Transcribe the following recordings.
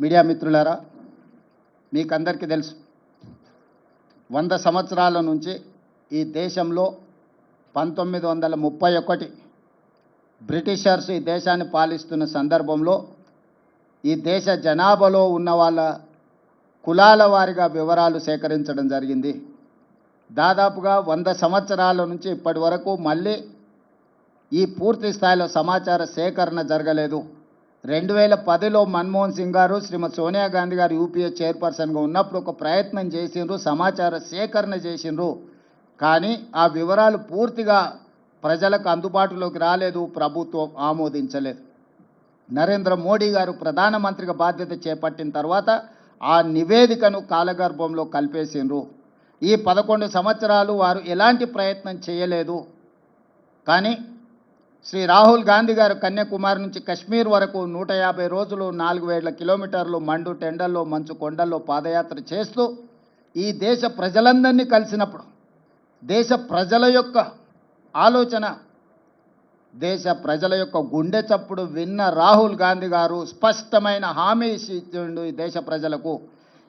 Media మిత్రులారా మీకందరికీ తెలుసు వంద సంవత్సరాల నుంచి ఈ దేశంలో పంతొమ్మిది వందల ముప్పై ఒకటి బ్రిటిషర్స్ ఈ దేశాన్ని పాలిస్తున్న సందర్భంలో ఈ దేశ జనాభాలో ఉన్న వాళ్ళ కులాల వారిగా వివరాలు సేకరించడం జరిగింది. దాదాపుగా వంద సంవత్సరాల నుంచి ఇప్పటి వరకు మళ్ళీ ఈ పూర్తి స్థాయిలో సమాచార సేకరణ జరగలేదు. రెండు వేల పదిలో మన్మోహన్ సింగ్ గారు శ్రీమతి సోనియా గాంధీ గారు యూపీఏ చైర్పర్సన్గా ఉన్నప్పుడు ఒక ప్రయత్నం చేసిండ్రు సమాచార సేకరణ చేసిండ్రు. కానీ ఆ వివరాలు పూర్తిగా ప్రజలకు అందుబాటులోకి రాలేదు ప్రభుత్వం ఆమోదించలేదు. నరేంద్ర మోడీ గారు ప్రధానమంత్రిగా బాధ్యత చేపట్టిన తర్వాత ఆ నివేదికను కాలగర్భంలో కలిపేసిండ్రు. ఈ పదకొండు సంవత్సరాలు వారు ఎలాంటి ప్రయత్నం చేయలేదు. కానీ శ్రీ రాహుల్ గాంధీ గారు కన్యాకుమారి నుంచి కశ్మీర్ వరకు నూట యాభై రోజులు నాలుగు వేల కిలోమీటర్లు మండు టెండల్లో మంచు కొండల్లో పాదయాత్ర చేస్తూ ఈ దేశ ప్రజలందరినీ కలిసినప్పుడు దేశ ప్రజల యొక్క ఆలోచన దేశ ప్రజల యొక్క గుండె చప్పుడు విన్న రాహుల్ గాంధీ గారు స్పష్టమైన హామీ ఇచ్చిండు ఈ దేశ ప్రజలకు.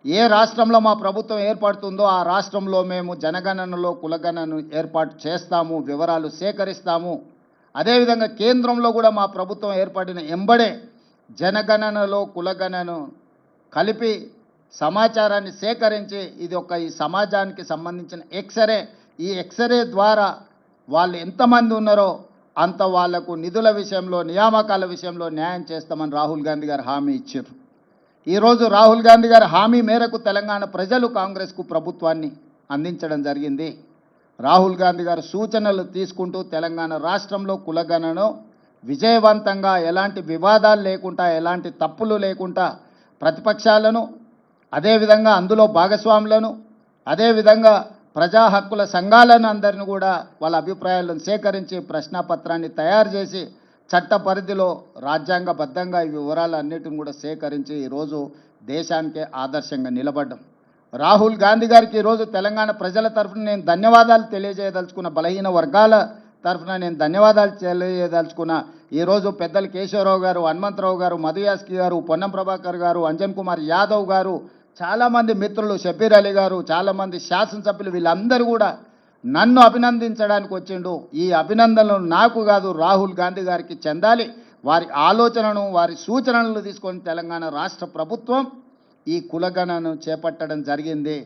ఏ రాష్ట్రంలో మా ప్రభుత్వం ఏర్పడుతుందో ఆ రాష్ట్రంలో మేము జనగణనలో కులగణను ఏర్పాటు చేస్తాము వివరాలు సేకరిస్తాము. అదేవిధంగా కేంద్రంలో కూడా మా ప్రభుత్వం ఏర్పడిన ఎంబడే జనగణనలో కులగణను కలిపి సమాచారాన్ని సేకరించి ఇది ఒక ఈ సమాజానికి సంబంధించిన ఎక్స్రే. ఈ ఎక్స్రే ద్వారా వాళ్ళు ఎంతమంది ఉన్నారో అంత వాళ్ళకు నిధుల విషయంలో నియామకాల విషయంలో న్యాయం చేస్తామని రాహుల్ గాంధీ గారు హామీ ఇచ్చారు. ఈరోజు రాహుల్ గాంధీ గారి హామీ మేరకు తెలంగాణ ప్రజలు కాంగ్రెస్కు ప్రభుత్వాన్ని అందించడం జరిగింది. రాహుల్ గాంధీ గారు సూచనలు తీసుకుంటూ తెలంగాణ రాష్ట్రంలో కులగణను విజయవంతంగా ఎలాంటి వివాదాలు లేకుండా ఎలాంటి తప్పులు లేకుండా ప్రతిపక్షాలను అదేవిధంగా అందులో భాగస్వాములను అదేవిధంగా ప్రజా హక్కుల సంఘాలను అందరిని కూడా వాళ్ళ అభిప్రాయాలను సేకరించి ప్రశ్నాపత్రాన్ని తయారు చేసి చట్ట పరిధిలో రాజ్యాంగబద్ధంగా ఈ వివరాలన్నిటిని కూడా సేకరించి ఈరోజు దేశానికే ఆదర్శంగా నిలబడ్డం. రాహుల్ గాంధీ గారికి ఈరోజు తెలంగాణ ప్రజల తరఫున నేను ధన్యవాదాలు తెలియజేయదలుచుకున్న బలహీన వర్గాల తరఫున నేను ధన్యవాదాలు తెలియజేయదలుచుకున్న ఈరోజు పెద్దలు కేశవరావు గారు హనుమంతరావు గారు మధుయాస్కి గారు పొన్నం ప్రభాకర్ గారు అంజన్ కుమార్ యాదవ్ గారు చాలామంది మిత్రులు షబీర్ అలీ గారు చాలామంది శాసనసభ్యులు వీళ్ళందరూ కూడా నన్ను అభినందించడానికి వచ్చిండు. ఈ అభినందనలు నాకు కాదు రాహుల్ గాంధీ గారికి చెందాలి. వారి ఆలోచనను వారి సూచనలను తీసుకొని తెలంగాణ రాష్ట్ర ప్రభుత్వం ఈ కులగణను చేపట్టడం జరిగింది.